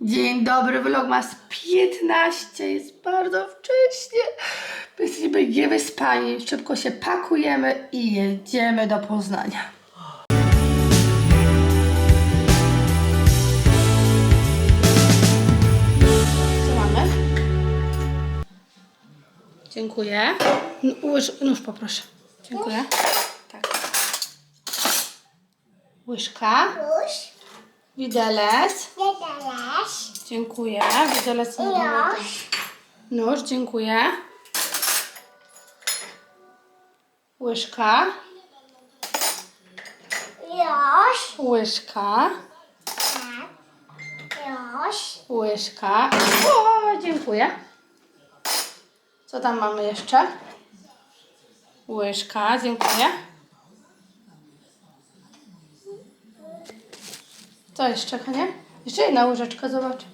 Dzień dobry, vlogmas 15, jest bardzo wcześnie. Jesteśmy niewyspani, szybko się pakujemy i jedziemy do Poznania. Co mamy? Dziękuję. Łyż, nóż poproszę. Dziękuję. Tak. Łyżka. Widelec. jedelesz, Dziękuję. Widelec mamy. już, Nóż, dziękuję. Łyżka. już, Łyżka. tak, już, Łyżka. O, dziękuję. Co tam mamy jeszcze? Łyżka, dziękuję. Co jeszcze, konie? Jeszcze jedna łyżeczka, zobacz.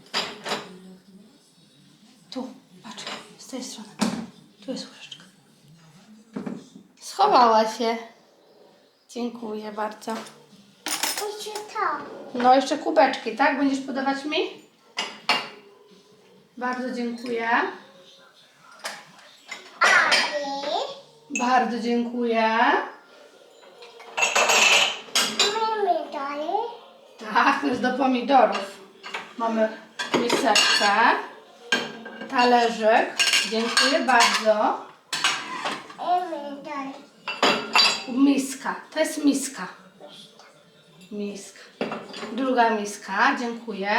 Tu, patrz, z tej strony. Tu jest łyżeczka. Schowała się. Dziękuję bardzo. to? No, jeszcze kubeczki, tak? Będziesz podawać mi? Bardzo dziękuję. Bardzo dziękuję. mamy dalej, Tak, to jest do pomidorów. Mamy miseczkę, talerzyk. Dziękuję bardzo. Miska, to jest miska. Miska. Druga miska, dziękuję.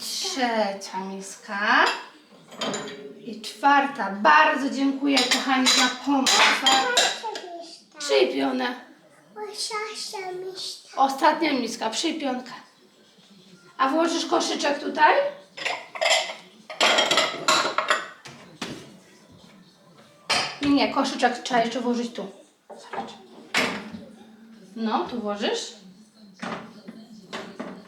Trzecia miska. I czwarta. Bardzo dziękuję kochani za pomoc. Przypionę. łysiasia miejsce, Ostatnia miska, przypionka. A włożysz koszyczek tutaj? Nie, koszyczek trzeba jeszcze włożyć tu. No, tu włożysz.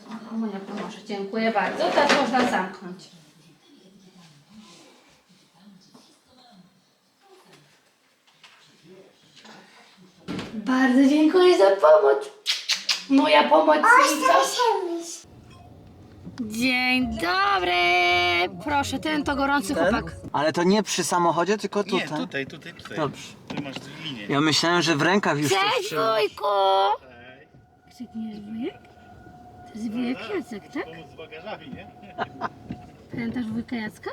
O, Mamunia pomoże. Dziękuję bardzo. Teraz można zamknąć. Bardzo dziękuję za pomoc. Moja pomocnica. Dzień dobry! Proszę, ten to gorący chłopak. Ale to nie przy samochodzie, tylko tutaj. Nie, tutaj, tutaj, tutaj. Dobrze. Tu masz linię. Ja myślałem, że w rękach już coś Cześć trzyma. wujku! Krzykniesz wujek? To jest wujek Jacek, tak? Pomóc z bagażami, nie? Pamiętasz wujka Jacka?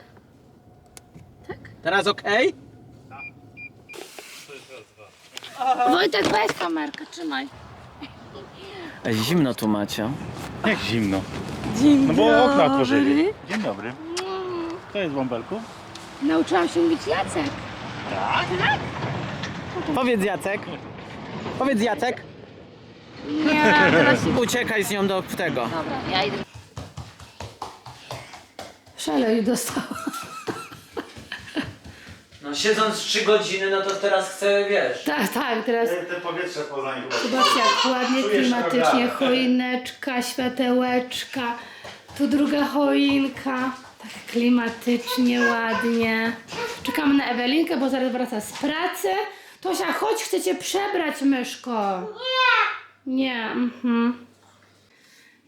Tak? Teraz okej? Wojtek, weź kamerkę, trzymaj. Zimno tu macie. Jak zimno. Dzień No bo okna otworzyli. Dzień dobry. To jest w bąbelku? Nauczyłam się mówić Jacek. Powiedz Jacek. Powiedz Jacek. Nie, teraz się... Uciekaj z nią do tego. Dobra, ja idę. Szalej dostała. No siedząc 3 godziny, no to teraz chcę, wiesz. Tak, tak, teraz Te powietrze w Poznaniu chyba. Zobaczcie, jak ładnie, Czujesz klimatycznie, choineczka, światełeczka, tu druga choinka, tak klimatycznie, ładnie. Czekamy na Ewelinkę, bo zaraz wraca z pracy. Tosia, chodź, chcę cię przebrać, myszko. Nie. Nie, mhm.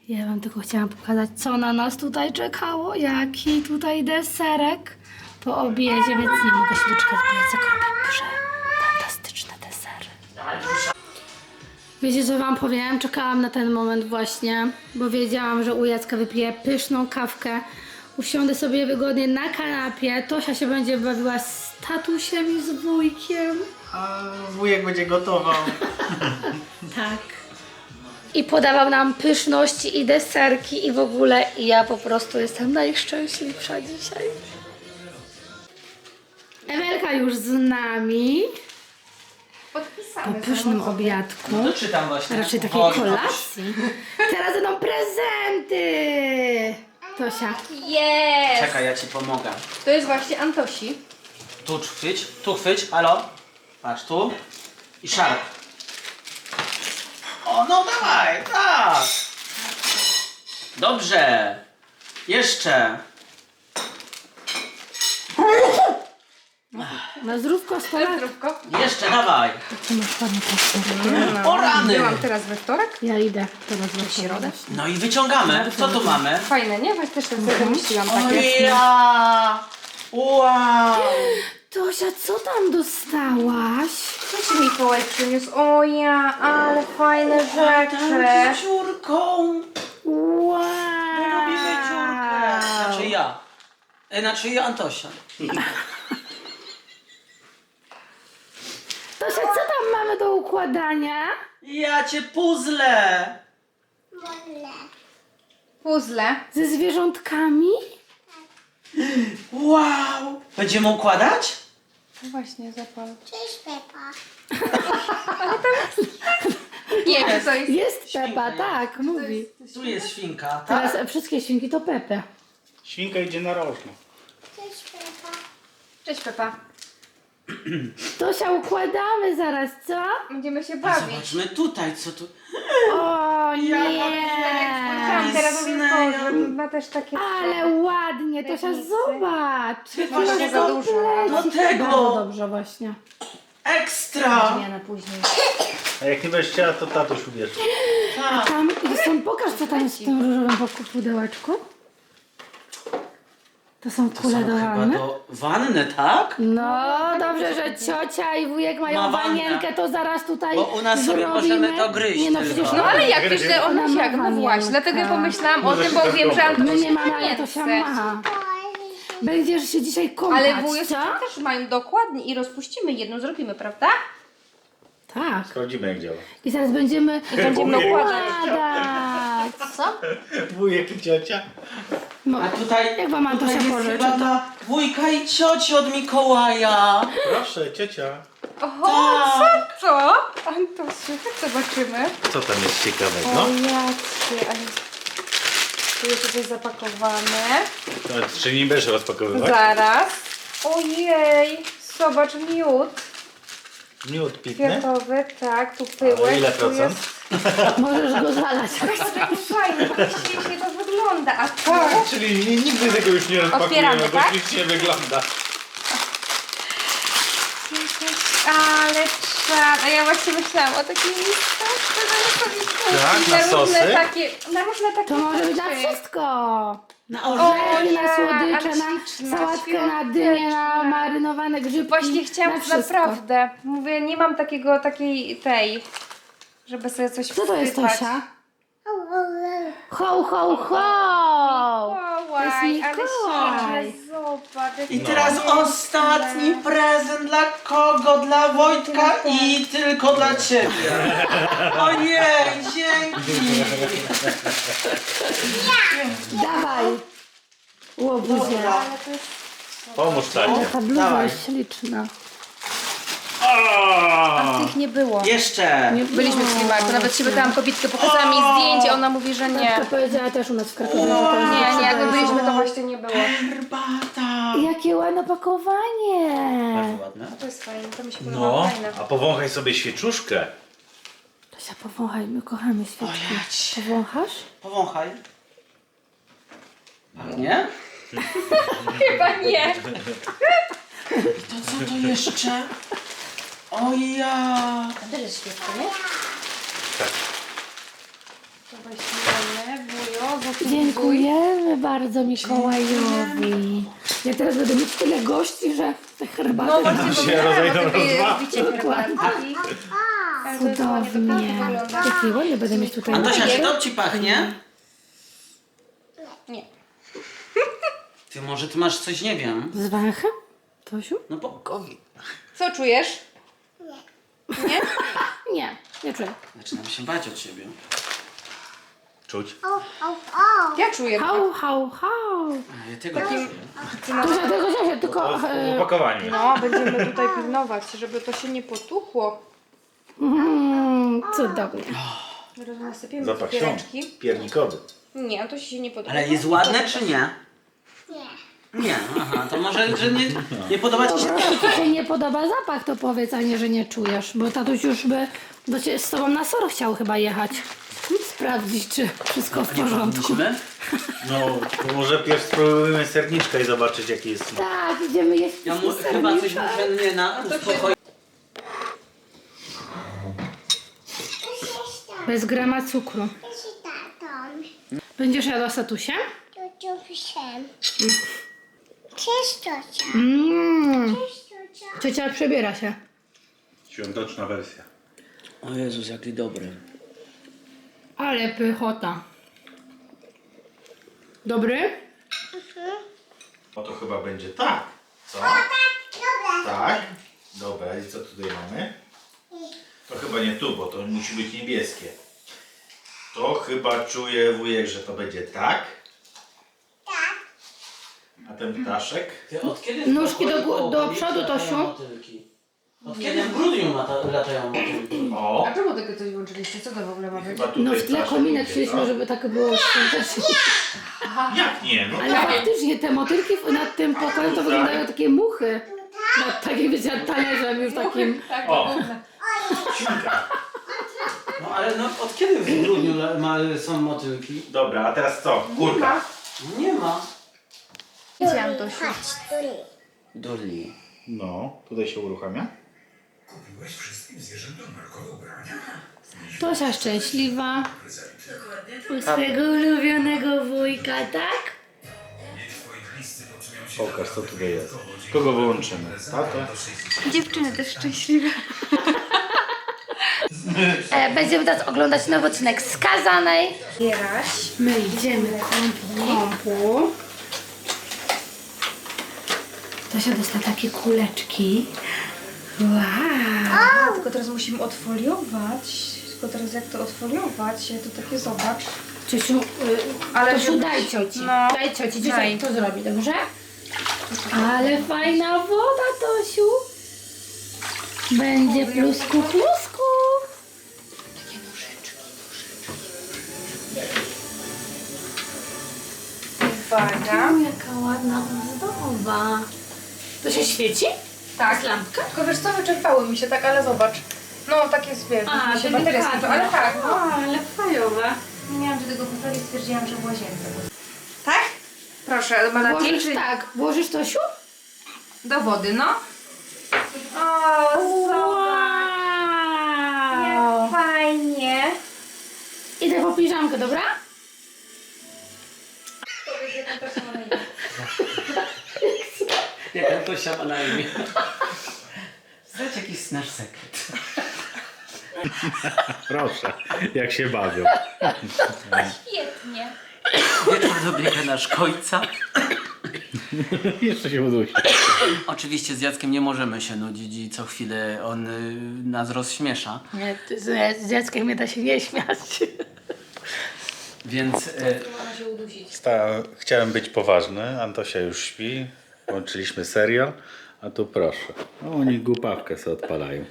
Ja wam tylko chciałam pokazać, co na nas tutaj czekało, jaki tutaj deserek po obiedzie, więc nie mogę się doczekać, bo Jacek robi fantastyczne desery. Wiecie co wam powiem? Czekałam na ten moment właśnie, bo wiedziałam, że u Jacka wypiję pyszną kawkę. Usiądę sobie wygodnie na kanapie. Tosia się będzie bawiła z tatusiem i z wujkiem. A wujek będzie gotował. Tak. I podawał nam pyszności i deserki i w ogóle i ja po prostu jestem najszczęśliwsza dzisiaj. Ewelka już z nami po pysznym obiadku. To czytam właśnie. Raczej takiej Oj, kolacji. Teraz będą prezenty! Tosia. Jest! Czekaj, ja ci pomogę. To jest właśnie Antosi. Tu chwyć, tu chwyć, halo. Patrz, tu. I szarp. O, no dawaj, tak. Dobrze. Jeszcze. Na zdrówko, stole. Zdrówko. Jeszcze, dawaj. Ty masz ładnie patrzeć. O rany! Byłam teraz we wtorek. Ja idę teraz w środę. No i wyciągamy. Co tu mamy? Fajne, nie? Weź też tak sobie wymyśliłam O takie. ja! Wow! Tosia, co tam dostałaś? Co ci Mikołaj przyniósł? O ja, ale fajne rzeczy. Ciurką! Wow! Robimy ciurkę. Znaczy ja. E, Znaczy ja Antosia. Tosia, co tam mamy do układania? Ja cię puzzle! Puzzle. Ze zwierzątkami? Wow! Będziemy układać? No właśnie, zapal. Cześć Pepa. Nie wiem, co jest. Jest Świnka Pepa, jest. tak, mówi. Tu jest świnka, tak? Teraz wszystkie świnki to Pepe. Świnka idzie na rożno. Cześć Pepa. Cześć Pepa. Tosia, układamy zaraz, co? Będziemy się bawić. Zobaczmy tutaj, co tu... O nie! Tam teraz. Boże, ma też takie... Ale ładnie, Tosia, Lepiej zobacz! Jaki właśnie za dużo. Do tego. Bardzo dobrze właśnie. Ekstra! na później. A jak nie będziesz chciała, to tatuś ubierze. A tam, Justin, pokaż co tam jest w tym różowym boku pudełeczku. To są To kule są do chyba wanny. do wanny, tak? No, dobrze, że ciocia i wujek mają Ma wannę. wanienkę, to zaraz tutaj Bo u nas sobie zrobimy. możemy to gryźć Nie no, tylko. przecież No ale jak to źle Ona ona ma jak? No wanienkę. właśnie, dlatego ja pomyślałam o Może tym, się bo tak wiem, że. Antoś My nie się mamy, ale nie Tosia chce. ma. Będziesz się dzisiaj kąpać, Ale wujo co? też mają dokładnie i rozpuścimy jedną, zrobimy, prawda? Tak. Sprawdzimy jak działa. I zaraz będziemy I będziemy Wujek. układać. Co? Wujek i ciocia. No, A tutaj, Jak wam Antosia tutaj jest pożyczy, chyba to- wujka i cioci od Mikołaja. Proszę, ciocia. Oho, Tak. co co? Antosiu, zobaczymy. Co tam jest ciekawego? O jacie, ale... Tu jest tutaj zapakowane. No, czy nie będziesz rozpakowywać? Zaraz. Ojej, zobacz, miód Miód pitny. kwiatowy, tak, tu pyłek. A ile tu procent? Jest... możesz go zalać. Taki fajny, tak ślicznie to wygląda, a tu... Tak, czyli ni- nigdy tego już nie rozpakujemy, bo tak? ślicznie wygląda. Ale czad, a ja właśnie myślałam o takim listach, Tak, na na różne sosy? takie, na różne takie To może być na rzeczy. wszystko. Na O orzechy, nie, na słodycze, na sałatkę, na dynię, na marynowane grzybki. Właśnie chciałam na wszystko. naprawdę. Mówię, nie mam takiego, takiej tej, żeby sobie coś Co to jest wsypać. Tosia? Ho, ho, ho! Mikołaj, jest ale Mikołaj. I teraz ostatni prezent dla kogo? Dla Wojtka i tylko dla ciebie. Ojej, dzięki. Dawaj! Jest... Pomóż tacie. Ta bluza Dawaj. jest śliczna. O! Tych nie było. Jeszcze. Byliśmy w Slimarku, nawet się pytałam kobitkę, pokazała mi zdjęcie, ona mówi, że nie. To powiedziała też u nas w Krakowie. że to jest Nie, nie, jak my byliśmy, to właśnie nie było. Herbata. Jakie ładne opakowanie! Bardzo ładne. To jest fajne, to mi się podoba, No, fajne. a powąchaj sobie świeczuszkę. Tosia, powąchaj, my kochamy świeczki. Ojej. Powąchasz? Powąchaj. Pachnie? Chyba nie. To co to jeszcze? Oja. To też jest nie? Tak. To weźmiemy, wujo, zafunduj. Dziękujemy bardzo Mikołajowi. Ja teraz będę mieć tyle gości, że te herbaty No właśnie, się powiedziałam rozejdą o rozwa- herbatki. Cudownie. pięknie wygląda. Jaki ładny będę mieć tutaj. Antosia, czy to ci pachnie? Nie. Ty może ty masz coś, nie wiem. Z węchem? Tosiu? No bokowi. Co czujesz? Nie? Nie, nie czuję. Zaczynam się bać o ciebie. Czuć. Ja czuję. Hał, hał, hał. A ja tego Takim... Tosia, tylko, Tosia, tylko... W E, opakowaniu. No, będziemy tutaj pilnować, żeby to się nie potuchło. Mm, cudownie. Teraz nasypiemy Zapach cukiereczki. świąt. Piernikowy. Nie, to się nie potuchło. Ale jest ładne czy nie? Nie. Nie, aha, to może, że nie, nie podoba ci się? Prostu ci się nie podoba zapach, to powiedz, a nie, że nie czujesz. Bo tatuś już by do cie, z tobą na SOR chciał chyba jechać. Sprawdzić, czy wszystko w porządku. Byliśmy? No, to może pierw spróbujemy serniczka i zobaczyć jaki jest. Tak, idziemy jeść Ja mu, chyba coś muszę mnie na uspokoi. Bez grama cukru. Z tatą. Będziesz jadła statusie? Tu tu psem. Cześć, ciocia. Mmm. Cześć, ciocia. Ciocia przebiera się. Świąteczna wersja. O Jezus, jaki dobry. Ale pychota. Dobry? No to chyba będzie tak. Co? Dobra. Tak. Dobra, i co tutaj mamy? To chyba nie tu, bo to musi być niebieskie. To chyba czuje wujek, że to będzie tak. Tak. A ten ptaszek? Ty, od kiedy Nóżki do gó- do przodu, Tosiu. motylki? Od kiedy w grudniu lata, latają motylki? O! A czemu tego coś włączyliście? Co to w ogóle ma być? Chyba tutaj No w tle ptaszek kominek idzie, chcieliśmy, żeby tak było świątecznie. Jak nie? No Ale faktycznie te motylki nad tym pokojem to wyglądają takie muchy. Nad takim, wiecie, talerzem już takim. Tak, O. to gówno. Świnka. No ale no, od kiedy w grudniu ma, są motylki? Dobra, a teraz co? Kurka. Nie ma. Widziałam to się. Chodź, tu. Durli. No, tutaj się uruchamia. Tosia szczęśliwa. U swojego ulubionego wujka, tak? Pokaż co tutaj jest. Kogo wyłączymy? Tatę? Dziewczyny też szczęśliwe. E, będziemy teraz oglądać nowy odcinek Skazanej. Bieraś. My idziemy do kąpu. Tosia dostała takie kuleczki. Wow. Tylko teraz musimy odfoliować. Tylko teraz jak to odfoliować? Ja to takie zobacz. Ciociu, y, Ale Tosiu, daj cioci. No. Daj cioci, ciocia Daj. to zrobi, dobrze? Ale fajna woda, Tosiu. Będzie plusku, plusku. Ładna ozdoba. To się świeci? Tak. Jest lampka? Tylko wiesz co, wyczerpały mi się, tak, ale zobacz. No, tak jest, wiesz, mi się bateria skończyła, ale tak, O, no. ale fajowe. Nie miałam do tego baterii, stwierdziłam, że w łazience. Tak? Proszę, Malaci, Włożysz czy tak, włożysz Tosiu? do wody, no. O, zobacz. Wow. Jak fajnie. Idę po piżamkę, dobra? Jaka Tosia ma na imię? Zdać jakiś nasz sekret. Proszę, jak się bawią. Świetnie. Wieczór dobiega nasz końca. Jeszcze się udusi. Oczywiście z Jackiem nie możemy się nudzić i co chwilę on y, nas rozśmiesza. Nie, ty z, z dzieckiem nie da się nie śmiać. Więc y, Sta, chciałem być poważny, Antosia już śpi, włączyliśmy serial, a tu proszę. No, oni głupawkę sobie odpalają.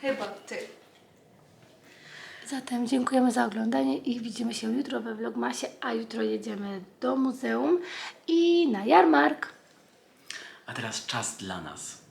Chyba ty. Zatem dziękujemy za oglądanie i widzimy się jutro we Vlogmasie, a jutro jedziemy do muzeum i na jarmark. a teraz czas dla nas.